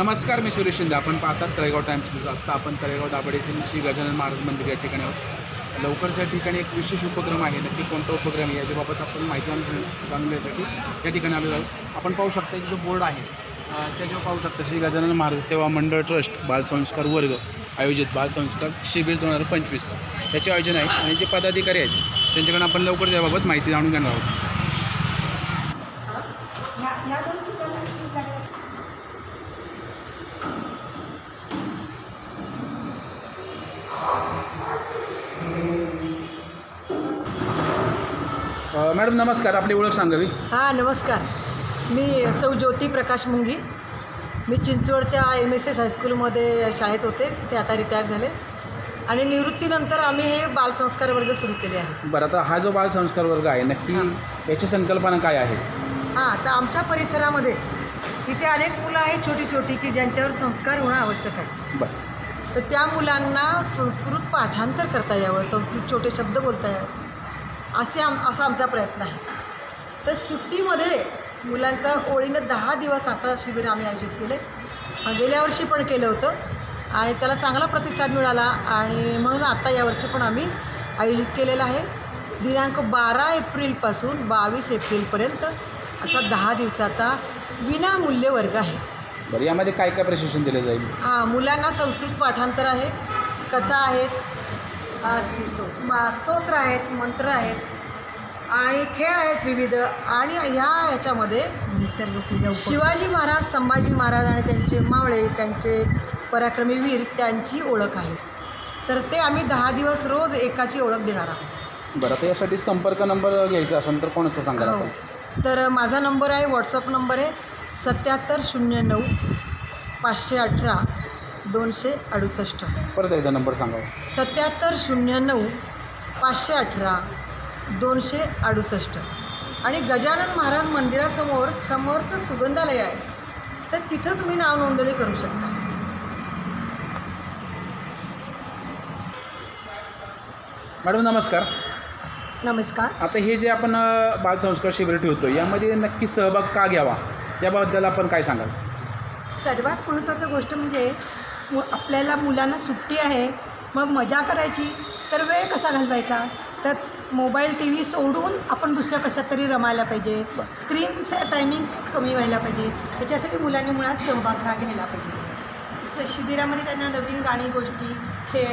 नमस्कार मी सुरेश शिंदे. आपण पाहतात तळेगाव टाइम्स न्यूज आत्ता आपण तळेगाव दाभाडे येथील श्री गजानन महाराज मंदिर या ठिकाणी आहोत. लवकरच या ठिकाणी एक विशेष उपक्रम आहे. नक्की कोणता उपक्रम आहे? याच्याबाबत आपण माहिती जाणून जाणून घेण्यासाठी या ठिकाणी आलेलो आहोत. आपण पाहू शकता एक जो बोर्ड आहे त्याच्यावर पाहू शकता श्री गजानन महाराज सेवा मंडळ ट्रस्ट बालसंस्कार वर्ग आयोजित बालसंस्कार शिबिर दोन हजार पंचवीस. याचे आयोजन आहे. आणि जे पदाधिकारी आहेत त्यांच्याकडून आपण लवकर याबाबत माहिती जाणून घेणार आहोत. मॅडम नमस्कार. आपली ओळख सांगावी हां नमस्कार. मी सौ ज्योती प्रकाश मुंगी. मी चिंचवडच्या एम एस एस हायस्कूलमध्ये शाळेत होते. ते आता रिटायर झाले. आणि निवृत्तीनंतर आम्ही हे बालसंस्कार वर्ग सुरू केले आहे. बरं आता हा जो बालसंस्कार वर्ग आहे नक्की. याची संकल्पना काय आहे? हां तर आमच्या परिसरामध्ये इथे अनेक मुलं आहेत छोटी छोटी की ज्यांच्यावर संस्कार होणं आवश्यक आहे. बरं. तर त्या मुलांना संस्कृत पाठांतर करता यावं. संस्कृत छोटे शब्द बोलता यावं. असे आम असा आमचा प्रयत्न आहे. तर सुट्टीमध्ये मुलांचा ओळीनं दहा दिवस असा शिबिर आम्ही आयोजित केले. गेल्या वर्षी पण केलं होतं आणि त्याला चांगला प्रतिसाद मिळाला आणि म्हणून आता यावर्षी पण आम्ही आयोजित केलेलं आहे. दिनांक बारा एप्रिलपासून बावीस एप्रिलपर्यंत असा दहा दिवसाचा विनामूल्य वर्ग आहे. बरं यामध्ये काय काय प्रशिक्षण दिलं जाईल? हां मुलांना संस्कृत पाठांतर आहे कथा आहेत मा- स्तोत्र आहेत मंत्र आहेत आणि खेळ आहेत विविध आणि ह्या ह्याच्यामध्ये निसर्ग पूजा शिवाजी महाराज संभाजी महाराज आणि त्यांचे मावळे त्यांचे पराक्रमी वीर त्यांची ओळख आहे. तर ते आम्ही दहा दिवस रोज एकाची ओळख देणार आहोत. बरं आता यासाठी संपर्क नंबर घ्यायचा असेल तर कोणाचा सांगाल हो. तर माझा नंबर आहे व्हॉट्सअप नंबर आहे सत्याहत्तर शून्य नऊ पाचशे अठरा. दोनशे अडुसष्ट. परत एकदा नंबर सांगावा सत्याहत्तर शून्य नऊ पाचशे अठरा दोनशे अडुसष्ट. आणि गजानन महाराज मंदिरासमोर समर्थ सुगंधालय आहे. तर तिथं तुम्ही नाव नोंदणी करू शकता. मॅडम नमस्कार. नमस्कार. आता हे जे आपण अ, बालसंस्कार शिबिर ठेवतो यामध्ये नक्की सहभाग का घ्यावा? याबद्दल आपण काय सांगाल? सर्वात महत्त्वाचं गोष्ट म्हणजे मु आपल्याला मुलांना सुट्टी आहे मग मजा करायची तर वेळ कसा घालवायचा? तर मोबाईल टी व्ही सोडून आपण दुसऱ्या कशात तरी रमायला पाहिजे. स्क्रीनचं टायमिंग कमी व्हायला पाहिजे. त्याच्यासाठी मुलांनी मुळात सहभाग हा घ्यायला पाहिजे. शिबिरामध्ये त्यांना नवीन गाणी गोष्टी खेळ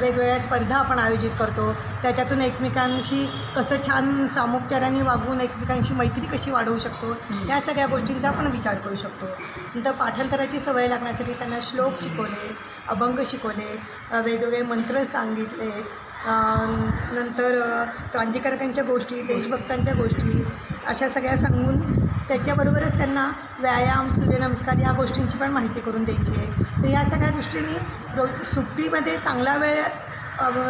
वेगवेगळ्या स्पर्धा आपण आयोजित करतो. त्याच्यातून एकमेकांशी कसं छान सामोपचाराने वागवून एकमेकांशी मैत्री कशी वाढवू शकतो या सगळ्या गोष्टींचा आपण विचार करू शकतो. नंतर पाठांतराची सवय लागण्यासाठी त्यांना श्लोक शिकवले अभंग शिकवले वेगवेगळे मंत्र सांगितले नंतर क्रांतिकारकांच्या गोष्टी देशभक्तांच्या गोष्टी अशा सगळ्या सांगून त्याच्याबरोबरच त्यांना व्यायाम सूर्यनमस्कार या गोष्टींची पण माहिती करून द्यायची आहे. तर या सगळ्या दृष्टीने रोज सुट्टीमध्ये चांगला वेळ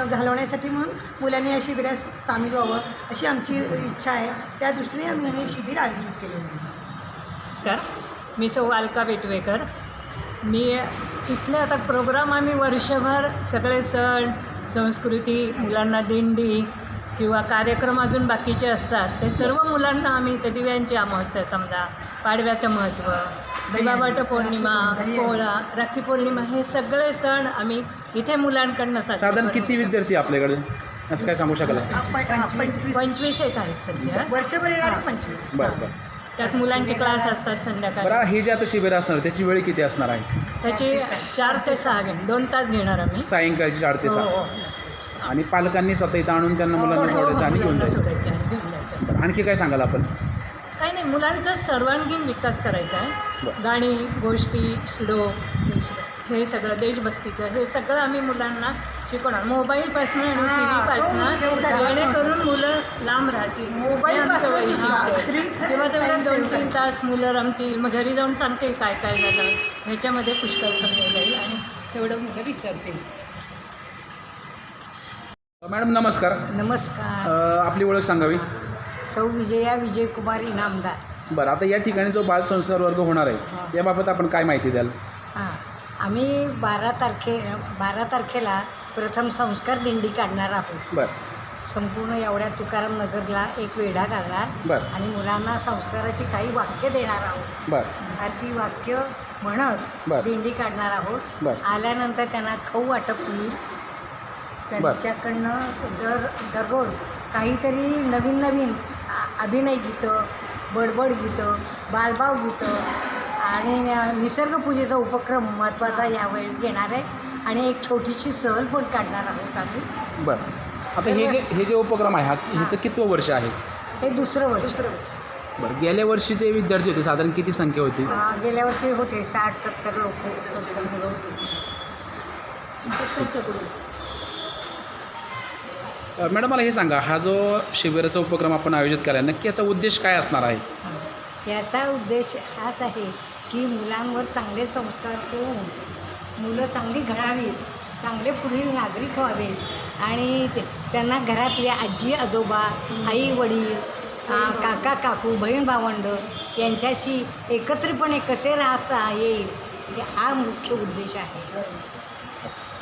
घालवण्यासाठी म्हणून मुलांनी या शिबिरात सामील व्हावं अशी आमची इच्छा आहे. त्या दृष्टीने आम्ही हे शिबिर आयोजित केलेलं आहे. तर मी सौ अलका बेटवेकर मी इथले आता प्रोग्राम आम्ही वर्षभर सगळे सण संस्कृती मुलांना दिंडी किंवा कार्यक्रम अजून बाकीचे असतात ते सर्व मुलांना आम्ही ते दिव्यांची अमावस्या समजा पाडव्याचं महत्त्व दिवा वटपौर्णिमा पोळा राखी पौर्णिमा हे सगळे सण आम्ही इथे मुलांकडनं साधारण. किती विद्यार्थी आपल्याकडे? असं काय सांगू शकाल? पंचवीस. एक आहेत सध्या. वर्षभर येणार पंचवीस. बरं बरं. त्यात मुलांचे क्लास असतात संध्याकाळी. बरं हे जे आता शिबिर असणार त्याची वेळ किती असणार आहे? त्याची चार ते सहा. घेऊन दोन तास घेणार आम्ही. सायंकाळची चार ते हो, सहा. हो. आणि पालकांनी स्वतः इथं आणून त्यांना मुलांना हो, सोडायचं आणि घेऊन मुलांना जायचं. सोडायचं आणि घेऊन जायचं. आणखी काय सांगाल आपण? काही नाही मुलांचा सर्वांगीण विकास करायचा आहे. गाणी गोष्टी श्लोक हे सगळं देशभक्तीचं हे सगळं आम्ही मुलांना शिकवणार. मोबाईलपासून आणि टी हा, व्हीपासून जेणेकरून मुलं लांब राहतील. हे तेवढं टाईम सेव्ह दोन तीन. तास मुलं रमतील. मग घरी जाऊन सांगतील काय काय झालं. ह्याच्यामध्ये पुष्कळ समजा जाईल आणि तेवढं मुलं विसरतील. मॅडम नमस्कार. नमस्कार. अ, आपली ओळख सांगावी? सौ विजया विजयकुमार इनामदार बरं आता या ठिकाणी जो बालसंस्कार वर्ग होणार आहे याबाबत आपण काय माहिती द्याल? हां. आम्ही बारा तारखे बारा तारखेला प्रथम संस्कार दिंडी काढणार आहोत. बरं. संपूर्ण एवढ्या तुकाराम नगरला एक वेढा घालणार बरं. आणि मुलांना संस्काराची काही वाक्य देणार आहोत. बरं. आणि ती वाक्य म्हणत बरं. दिंडी काढणार आहोत. बरं. आल्यानंतर त्यांना खाऊ वाटप होईल. त्यांच्याकडनं दर दररोज काहीतरी नवीन नवीन अभिनय गीतं बडबड गीतं बालभाव गीतं आणि निसर्गपूजेचा उपक्रम महत्त्वाचा यावेळेस घेणार आहे. आणि एक छोटीशी सहल पण काढणार आहोत आम्ही. बरं. आता हे जे हे जे उपक्रम आहे हा ह्याचं कितवं वर्ष आहे? हे दुसरं वर्ष. बरं. गेल्या वर्षी जे विद्यार्थी होते साधारण किती संख्या होती? आ, गेल्या वर्षी होते साठ सत्तर लोक सत्तर मुलं होती. मॅडम मला हे सांगा. हा जो शिबिराचा उपक्रम आपण आयोजित केला आहे नक्की याचा उद्देश काय असणार आहे? याचा उद्देश हाच आहे की मुलांवर चांगले संस्कार होऊन मुलं चांगली घडावीत चांगले पुढील नागरिक व्हावेत आणि ते- त्यांना घरातले आजी आजोबा आई वडील आ, काका काकू बहीण भावंड यांच्याशी एकत्रितपणे कसे राहता येईल हे हा मुख्य उद्देश आहे.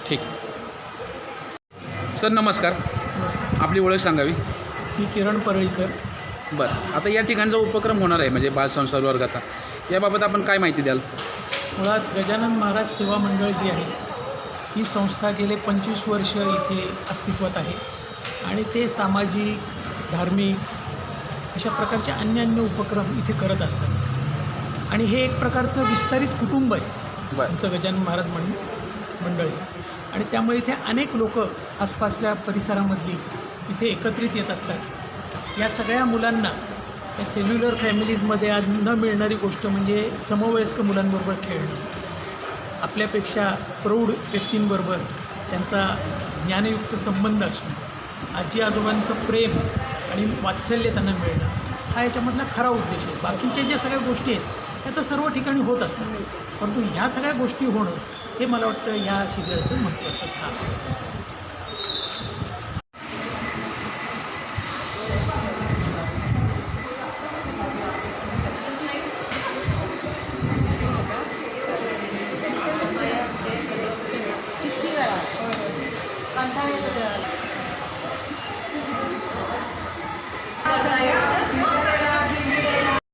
ठीक. सर नमस्कार. नमस्कार. आपली ओळख सांगावी? मी किरण परळीकर. बरं आता या ठिकाणचा उपक्रम होणार आहे म्हणजे बालसंसार वर्गाचा. याबाबत आपण काय माहिती द्याल? मुळात गजानन महाराज सेवा मंडळ जी आहे ही संस्था गेले पंचवीस वर्ष इथे अस्तित्वात आहे. आणि ते सामाजिक धार्मिक अशा प्रकारचे अन्य अन्य उपक्रम इथे करत असतात. आणि हे एक प्रकारचं विस्तारित कुटुंब आहे आमचं गजानन महाराज मंड मंडळी आणि त्यामुळे इथे अनेक लोक आसपासल्या परिसरामधली इथे एकत्रित येत असतात. या सगळ्या मुलांना या सेल्युलर फॅमिलीजमध्ये आज न मिळणारी गोष्ट म्हणजे समवयस्क मुलांबरोबर खेळणं. आपल्यापेक्षा प्रौढ व्यक्तींबरोबर त्यांचा ज्ञानयुक्त संबंध असणं आजी आजोबांचं प्रेम आणि वात्सल्य त्यांना मिळणं हा याच्यामधला खरा उद्देश आहे. बाकीच्या ज्या सगळ्या गोष्टी आहेत त्या तर सर्व ठिकाणी होत असतात. परंतु ह्या सगळ्या गोष्टी होणं हे मला वाटतं ह्या शिबिराचं महत्त्वाचं काम